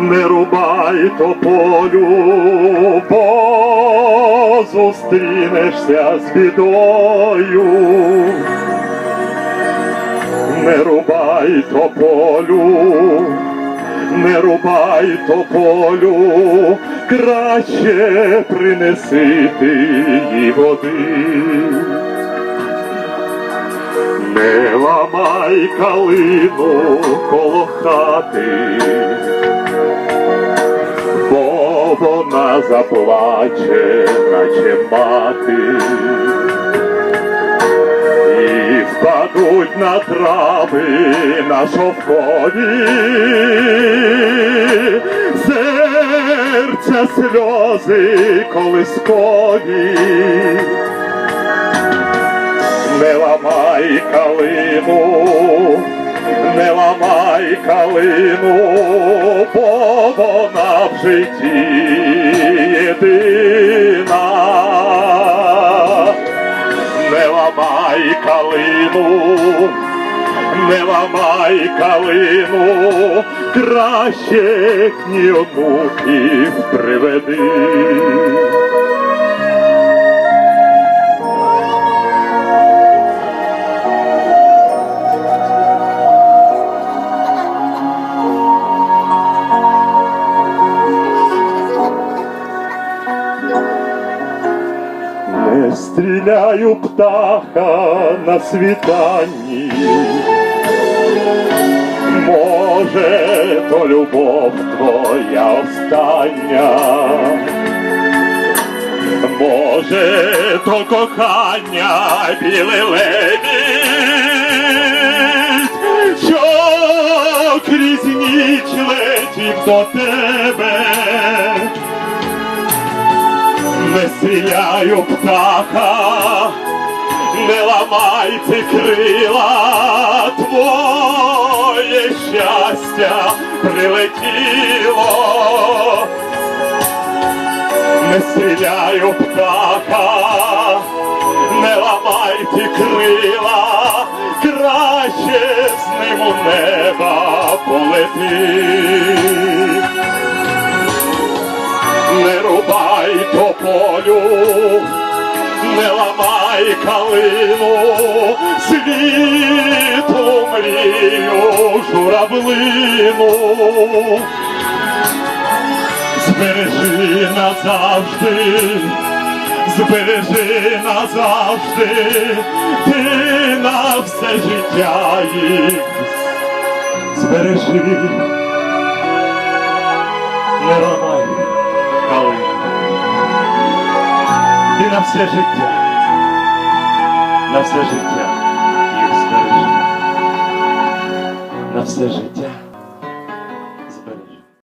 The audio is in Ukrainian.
не рубай тополю, бо зустрінешся з бідою. Не рубай тополю, не рубай тополю, краще принеси ти їй води. Не ламай калину коло хати, бо вона заплаче, наче мати, і впадуть на трави на шовкові, серця сльози колискові. Не ламай калину, не ламай калину, бо вона в житті єдина. Не ламай калину, не ламай калину, краще кні онуків приведи. Стріляю птаха на світанні, може, то любов твоя остання, може, то кохання білий лебідь, що крізь ніч летів до тебе не стріляю птаха, не ламай ці крила, твоє щастя прилетіло, не стріляю птаха, не ламай ці крила, краще з ним у неба полети. Тополю, не ламай калину, світлу мрію журавлину. Збережи назавжди, збережи назавжди, ти на все життя їх збережи. На все життя, на все життя їх збережи. На все життя.